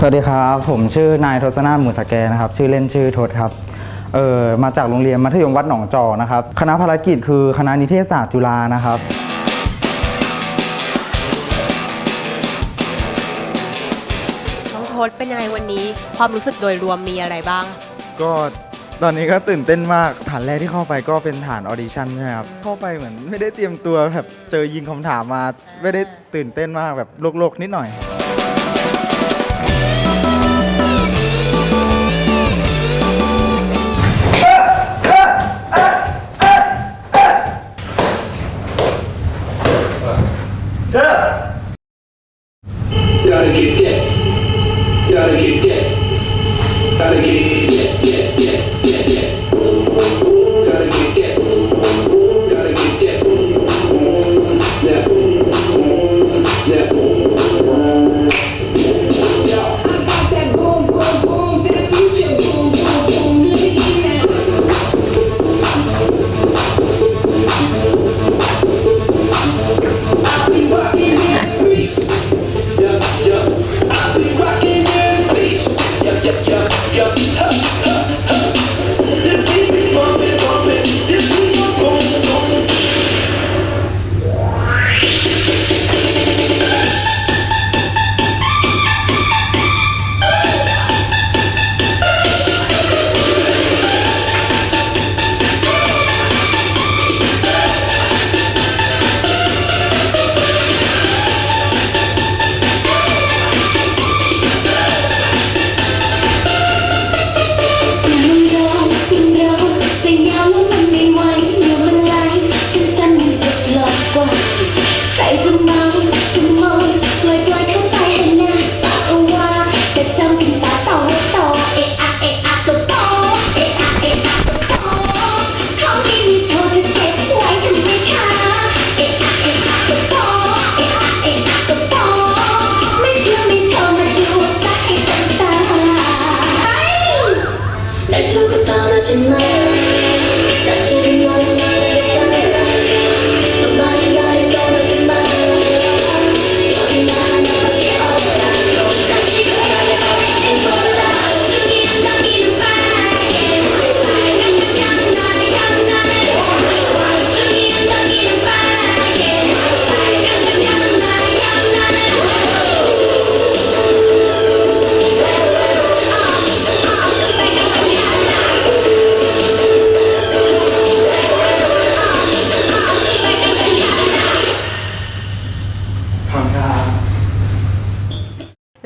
สวัสดีครับ ผมชื่อนายทศนาถหมูสแกนะครับ ชื่อเล่นชื่อทศครับเออมาจากโรงเรียนมัธยมวัดหนองจอกนะครับ คณะภารกิจคือคณะนิเทศศาสตร์จุฬานะครับน้องโทษเป็นยังไงวันนี้ ความรู้สึกโดยรวมมีอะไรบ้าง ก็ตอนนี้ก็ตื่นเต้นมากฐานแรกที่เข้าไปก็เป็นฐานออดิชั่นใช่ไหมครับเข้าไปเหมือนไม่ได้เตรียมตัวแบบเจอยิงคำถามมา ไม่ได้ตื่นเต้นมากแบบโลกๆนิดหน่อย 자!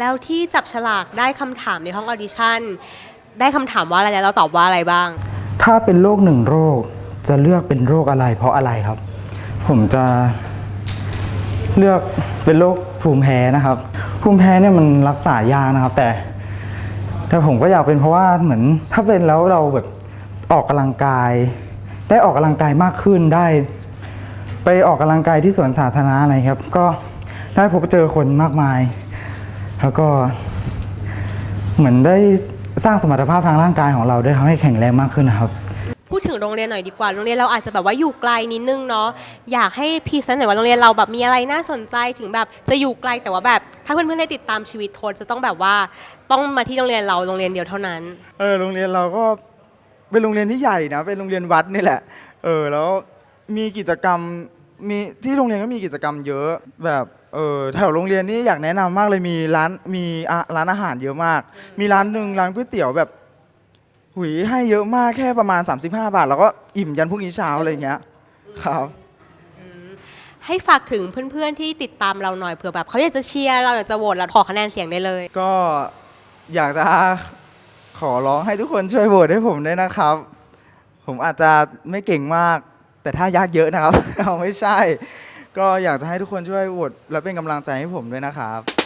แล้วที่จับฉลากได้คำถามในห้องออดิชั่น ได้คำถามว่าอะไรแล้วเราตอบว่าอะไรบ้าง ถ้าเป็นโรคหนึ่งโรคจะเลือกเป็นโรคอะไร เพราะอะไรครับ ผมจะเลือกเป็นโรคภูมิแพ้นะครับ ภูมิแพ้เนี่ยมันรักษายากนะครับ แต่ แต่ผมก็อยากเป็นเพราะว่าเหมือนถ้าเป็นแล้วเราแบบออกกำลังกาย ได้ออกกำลังกายมากขึ้นได้ ไปออกกำลังกายที่สวนสาธารณะอะไรครับ ก็ได้พบเจอคนมากมาย แล้วก็เหมือนได้สร้างสมรรถภาพทางร่างกายของเราด้วยทำให้แข็งแรงมากขึ้นนะครับ พูดถึงโรงเรียนหน่อยดีกว่า โรงเรียนเราอาจจะแบบว่าอยู่ไกลนิดนึงเนาะ อยากให้พรีเซนต์หน่อยว่าโรงเรียนเราแบบมีอะไรน่าสนใจถึงแบบจะอยู่ไกลแต่ว่าแบบ ถ้าเพื่อนๆได้ติดตามชีวิตโทนจะต้องแบบว่าต้องมาที่โรงเรียนเราโรงเรียนเดียวเท่านั้น เออโรงเรียนเราก็เป็นโรงเรียนที่ใหญ่นะเป็นโรงเรียนวัดนี่แหละ เออแล้วมีกิจกรรม มีที่โรงเรียนก็มีกิจกรรมเยอะแบบเออแถวโรงเรียนนี่อยากแนะนำมากเลยมีร้านมีอะร้านอาหารเยอะมาก มีร้านหนึ่งร้านก๋วยเตี๋ยวแบบหุยให้เยอะมากแค่ประมาณ 35 บาท แล้วก็อิ่มยันพรุ่งนี้เช้าอะไรอย่างเงี้ยครับ ให้ฝากถึงเพื่อนๆที่ติดตามเราหน่อยเผื่อแบบเขาอยากจะเชียร์เราอยากจะโหวตเราขอคะแนนเสียงได้เลย ก็อยากจะขอร้องให้ทุกคนช่วยโหวตให้ผมด้วยนะครับ ผมอาจจะไม่เก่งมาก แต่ถ้ายากเยอะนะครับ เอาไม่ใช่ ก็อยากจะให้ทุกคนช่วยโหวตและเป็นกำลังใจให้ผมด้วยนะครับ